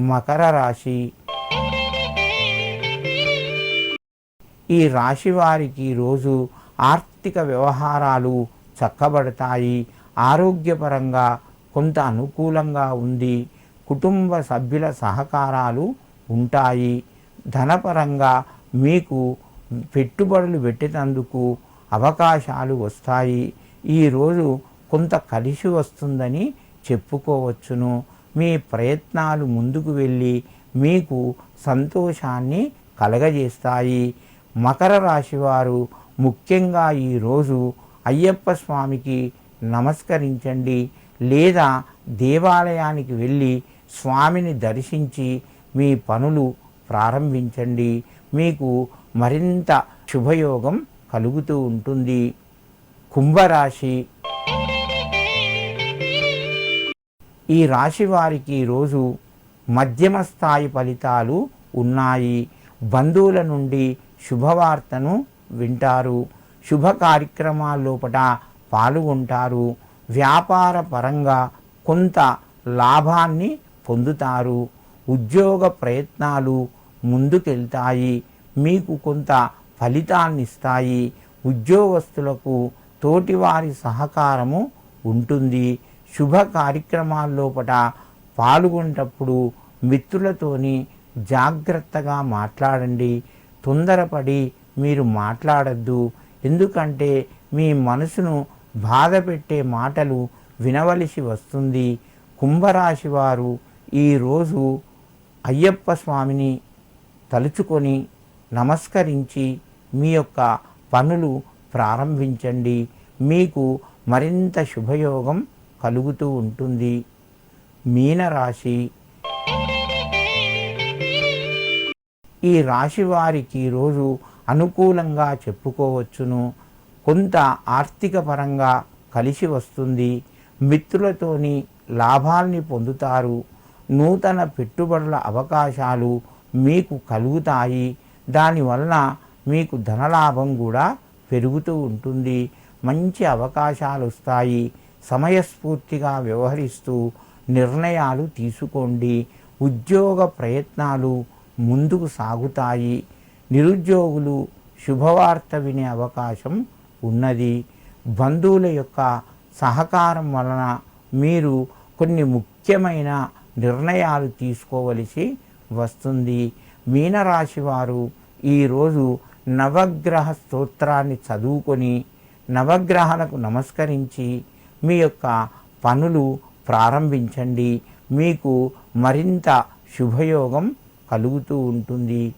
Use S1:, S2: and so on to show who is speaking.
S1: మకర రాశి. ఈ రాశి వారికి రోజు ఆర్థిక వ్యవహారాలు చక్కబడతాయి. ఆరోగ్యపరంగా కొంత అనుకూలంగా ఉంది కుటుంబ సభ్యుల సహకారాలు ఉంటాయి. ధనపరంగా మీకు పెట్టుబడులు పెట్టినందుకు అవకాశాలు వస్తాయి. ఈరోజు కొంత కలిసి వస్తుందని చెప్పుకోవచ్చును. మీ ప్రయత్నాలు ముందుకు వెళ్ళి మీకు సంతోషాన్ని కలగజేస్తాయి. మకర రాశి వారు ముఖ్యంగా ఈరోజు అయ్యప్ప స్వామికి నమస్కరించండి. లేదా దేవాలయానికి వెళ్ళి స్వామిని దర్శించి మీ పనులు ప్రారంభించండి. మీకు మరింత శుభయోగం కలుగుతూ ఉంటుంది. కుంభరాశి ఈ రాశి వారికి ఈరోజు మధ్యమ స్థాయి ఫలితాలు ఉన్నాయి. బంధువుల నుండి శుభవార్తను వింటారు. శుభ కార్యక్రమాల్లోపట పాల్గొంటారు. వ్యాపార పరంగా కొంత లాభాన్ని పొందుతారు. ఉద్యోగ ప్రయత్నాలు ముందుకెళ్తాయి. మీకు కొంత ఫలితాన్ని ఇస్తాయి. ఉద్యోగస్తులకు తోటివారి సహకారము ఉంటుంది. శుభ కార్యక్రమాల్లోపట పాల్గొనేటప్పుడు మిత్రులతోని జాగ్రత్తగా మాట్లాడండి. తొందరపడి మీరు మాట్లాడద్దు. ఎందుకంటే మీ మనసును బాధ పెట్టే మాటలు వినవలసి వస్తుంది. కుంభరాశి వారు ఈరోజు అయ్యప్ప స్వామిని తలుచుకొని నమస్కరించి మీ యొక్క పనులు ప్రారంభించండి. మీకు మరింత శుభయోగం కలుగుతూ ఉంటుంది. మీనరాశి ఈ రాశి వారికి ఈరోజు అనుకూలంగా చెప్పుకోవచ్చును. కొంత ఆర్థిక పరంగా కలిసి వస్తుంది. మిత్రులతోని లాభాల్ని పొందుతారు. నూతన పెట్టుబడుల అవకాశాలు మీకు కలుగుతాయి. దానివలన మీకు ధనలాభం కూడా పెరుగుతూ ఉంటుంది. మంచి అవకాశాలు వస్తాయి. సమయస్ఫూర్తిగా వ్యవహరిస్తూ నిర్ణయాలు తీసుకోండి. ఉద్యోగ ప్రయత్నాలు ముందుకు సాగుతాయి. నిరుద్యోగులు శుభవార్త వినే అవకాశం ఉన్నది. బంధువుల యొక్క సహకారం వలన మీరు కొన్ని ముఖ్యమైన నిర్ణయాలు తీసుకోవలసి వస్తుంది. మీనరాశి వారు ఈరోజు నవగ్రహ స్తోత్రాన్ని చదువుకొని నవగ్రహాలకు నమస్కరించి మీ యొక్క పనులు ప్రారంభించండి. మీకు మరింత శుభయోగం కలుగుతూ ఉంటుంది.